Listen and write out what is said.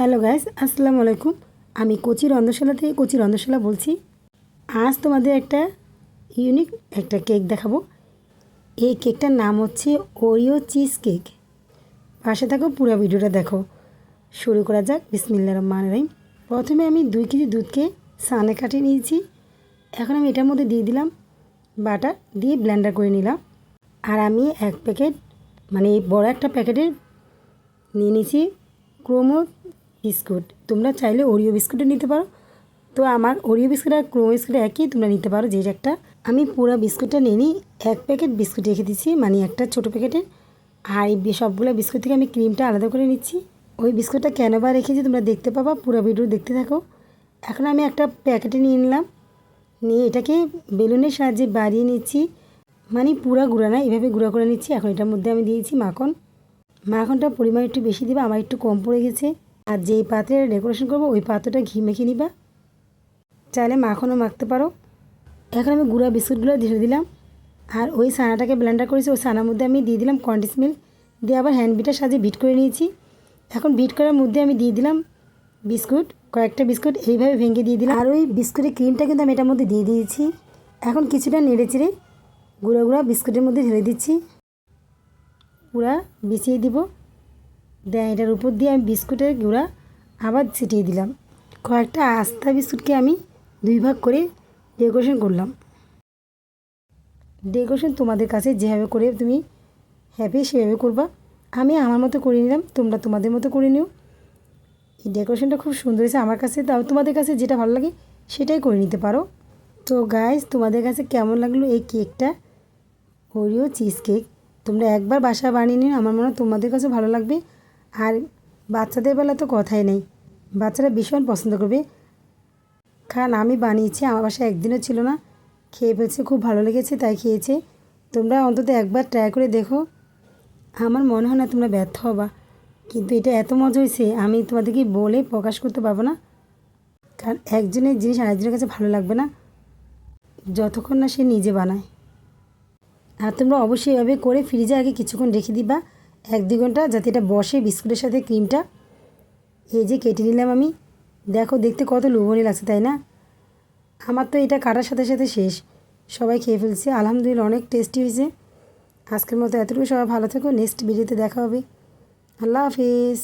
Hello guys, আসসালামু আলাইকুম। আমি কচি রন্ধশালা থেকে কচি রন্ধশালা বলছি। আজ তোমাদের একটা ইউনিক একটা কেক দেখাবো। এই কেকটার নাম হচ্ছে ওরিও চিজ কেক পাশে থাকো, পুরো ভিডিওটা দেখো। শুরু করা যাক বিসমিল্লা রহমান রহিম। প্রথমে আমি দুই কেজি দুধকে সানে কাটিয়ে নিয়েছি। এখন আমি এটার মধ্যে দিয়ে দিলাম বাটার, দিয়ে ব্লেন্ডার করে নিলাম। আর আমি এক প্যাকেট মানে বড় একটা প্যাকেটের নিয়ে নিয়েছি ক্রোমো বিস্কুট। তোমরা চাইলে ওরিও বিস্কুটও নিতে পারো। তো আমার ওরিও বিস্কুট আর ক্রোমো বিস্কুট একই, তোমরা নিতে পারো যে একটা। আমি পুরো বিস্কুটটা নিয়ে নিই। এক প্যাকেট বিস্কুট রেখে দিচ্ছি মানে একটা ছোটো প্যাকেটে। আর এই সবগুলো বিস্কুট থেকে আমি ক্রিমটা আলাদা করে নিচ্ছি। ওই বিস্কুটটা কেন বা রেখেছি তোমরা দেখতে পাবা, পুরো ভিডিও দেখতে থাকো। এখন আমি একটা প্যাকেটে নিয়ে নিলাম। নিয়ে এটাকে বেলুনের সাহায্যে বাড়িয়ে নিচ্ছি। মানে পুরা গুঁড়া না, এভাবে গুঁড়া করে নিচ্ছি। এখন এটার মধ্যে আমি দিয়েছি মাখন। মাখনটা পরিমাণ একটু বেশি দিবা, আমার একটু কম পড়ে গেছে। আর যেই পাত্রে ডেকোরেশন করব, ওই পাত্রটা ঘি মেখে নিবা। চাইলে মাখনও মাখতে পারো। এখন আমি গুঁড়া বিস্কুটগুলো ঢেলে দিলাম। আর ওই সানাটাকে ব্লেন্ডার করেছি, ওই সানার মধ্যে আমি দিয়ে দিলাম কন্ডিস মিল্ক দিয়ে আবার হ্যান্ড বিটার সাহায্যে বিট করে নিয়েছি। এখন বিট করার মধ্যে আমি দিয়ে দিলাম বিস্কুট, কয়েকটা বিস্কুট, এইভাবে ভেঙে দিয়ে দিলাম। আর ওই বিস্কুটের ক্রিমটা কিন্তু আমি এটার মধ্যে দিয়ে দিয়েছি। এখন কিছুটা নেড়ে চেড়ে গুঁড়ো গুঁড়া বিস্কুটের মধ্যে ঢেলে দিচ্ছি। পুরা বিছিয়ে দিব। দেন এটার উপর দিয়ে আমি বিস্কুটের গুঁড়া আবার ছিটিয়ে দিলাম। কয়েকটা আস্তা বিস্কুটকে আমি দুই ভাগ করে ডেকোরেশন করলাম। ডেকোরেশন তোমাদের কাছে যেভাবে করে তুমি হ্যাপি সেভাবে করবা। আমি আমার মতো করে নিলাম, তোমরা তোমাদের মতো করে নিও। এই ডেকোরেশনটা খুব সুন্দর হয়েছে আমার কাছে, তাও তোমাদের কাছে যেটা ভালো লাগে সেটাই করে নিতে পারো। তো গাইজ তোমাদের কাছে কেমন লাগল এই কেকটা ওরিও চিজ কেক তোমরা একবার বাসা বানিয়ে নিও, আমার মনে হয় তোমাদের কাছে ভালো লাগবে। আর বাচ্চাদের বেলা তো কথাই নেই। বাচ্চারা ভীষণ পছন্দ করবে। কারণ আমি বানিয়েছি, আমার বাসায় একদিনও ছিল না। খেয়ে ফেলছে, খুব ভালো লেগেছে, তাই খেয়েছে। তোমরা অন্তত একবার ট্রাই করে দেখো। আমার মনে হয় না তোমরা ব্যর্থ হবা। কিন্তু এটা এত মজা হয়েছে, আমি তোমাদেরকে বলে প্রকাশ করতে পারব না। কারণ একজনের জিনিস আরেকজনের কাছে ভালো লাগবে না। যতক্ষণ না সে নিজে বানায়। আর তোমরা অবশ্যই এভাবে করে ফ্রিজে আগে কিছুক্ষণ রেখে দিবা। এক দু ঘণ্টা যাতে এটা বসে বিস্কুটের সাথে ক্রিমটা। এই যে কেটে নিলাম আমি। দেখো, দেখতে কত লোভনীয় লাগছে, তাই না? আমার তো এটা কাটার সাথে সাথে শেষ। সবাই খেয়ে ফেলছে। আলহামদুলিল্লাহ অনেক টেস্টি হয়েছে। আজকের মতো এতটুকু সবাই ভালো থেকো। নেক্সট ভিডিওতে দেখা হবে। আল্লাহ হাফিজ।